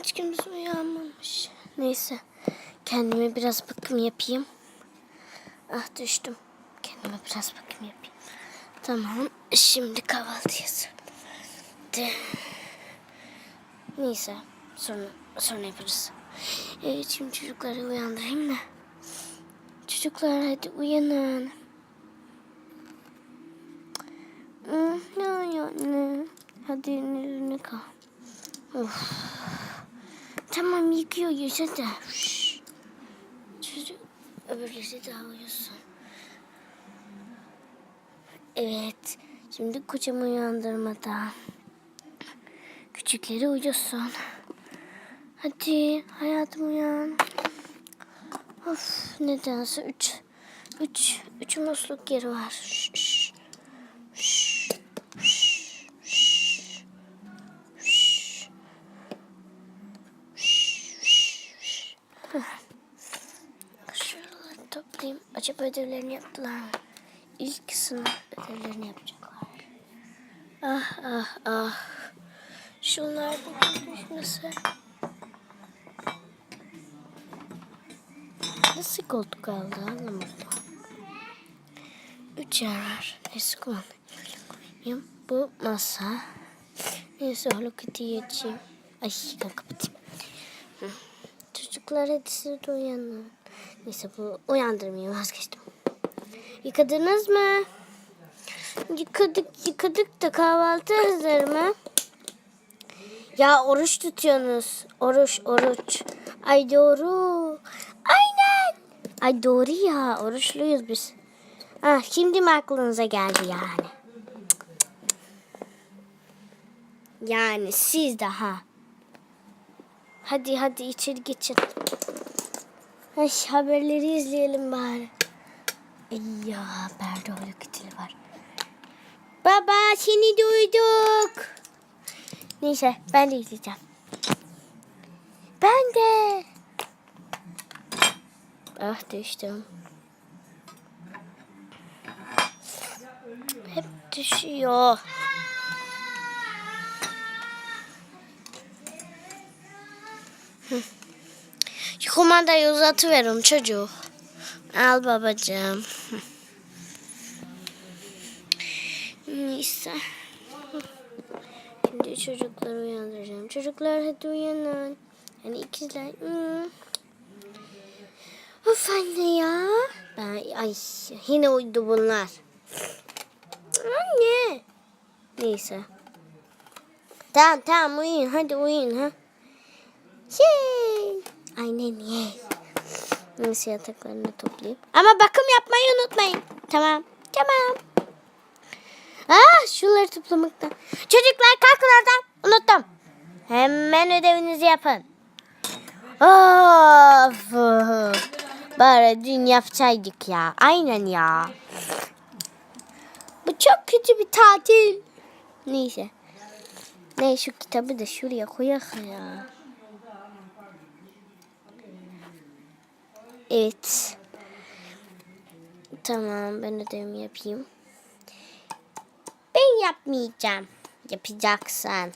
Hiç kimse uyanmamış. Neyse. Kendime biraz bakım yapayım. Ah düştüm. Kendime biraz bakım yapayım. Tamam. Şimdi kahvaltı De. Neyse. Sonra, sonra yaparız. Evet şimdi çocukları uyandırayım da. Çocuklar hadi uyanın. Hmm? Hadi ne kal. Of. Tamam yıkıyoruz hadi. Şşş. Çocuk öbürleri daha uyusun. Evet. Şimdi kocamı uyandırmadan. Küçükleri uyusun. Hadi hayatım uyan. Of nedense üç. Üç. Üç musluk yeri var. Şş, şş, şş. Şş. Şş, şş. Heh. Toplayayım. Acaba ödevlerini yaptılar mı? İlk sınav ödevlerini yapacaklar. Ah ah ah. Şunlar da düşmese. Nasıl koltuk aldı anlamadım. Üç yer var. Neyse kullanayım. Bu masa. Neyse Hello Kitty'yi açayım. Ay kapatayım. Hı. Çocuklar hadi siz de uyanın. Neyse bu uyandırmayayım vazgeçtim. Yıkadınız mı? Yıkadık yıkadık da kahvaltı hazır mı? Ya oruç tutuyorsunuz. Oruç oruç. Ay doğru. Aynen. Ay doğru ya oruçluyuz biz. Ah, şimdi mi aklınıza geldi yani? Yani siz daha. Hadi hadi içeri geçin. Ay, haberleri izleyelim bari. Ya haberde öyle kitili var. Baba seni duyduk. Neyse ben de izleyeceğim. Ben de. Ah düştüm. Hep düşüyor. Hı. Şu kumandayı uzatıverin çocuk. Al babacığım. Neyse. Şimdi çocukları uyandıracağım. Çocuklar hadi uyanın. Yani ikizler. Hmm. Of anne ya. Ben, ay yine uyudu bunlar. Anne. Neyse. Tamam tamam uyuyun hadi uyuyun ha. Şey. Aynen ye. Neyse yataklarını toplayayım. Ama bakım yapmayı unutmayın. Tamam. Tamam. Ah şunları toplamakta. Çocuklar kalkın oradan. Unuttum. Hemen ödevinizi yapın. Of. Bari dün yapsaydık ya. Aynen ya. Bu çok kötü bir tatil. Neyse. Ne şu kitabı da şuraya koyak ya. Evet. Tamam ben ödevimi yapayım. Ben yapmayacağım. Yapacaksın.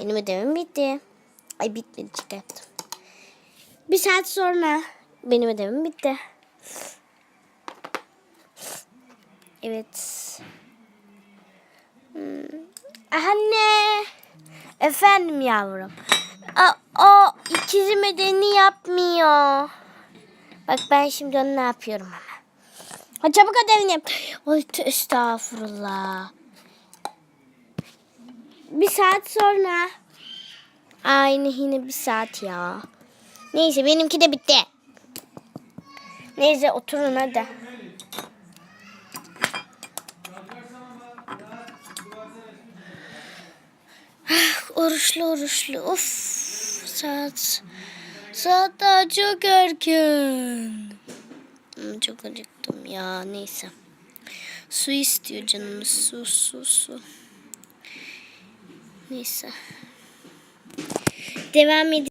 Benim ödevim bitti. Ay bitmedi çıkarttım. Bir saat sonra benim ödevim bitti. Evet. Hmm. Anne. Efendim yavrum. O, o ikizim ödevini yapmıyor. Bak ben şimdi onu ne yapıyorum hemen. Ha, çabuk ödevini yap. Tö- estağfurullah. Bir saat sonra. Aynı yine bir saat ya. Neyse benimki de bitti. Neyse oturun hadi. Ah, oruçlu oruçlu. Of saat. Saat daha çok erken. Çok acıktım ya neyse. Su istiyor canımız su su su. Neyse. Devam edelim.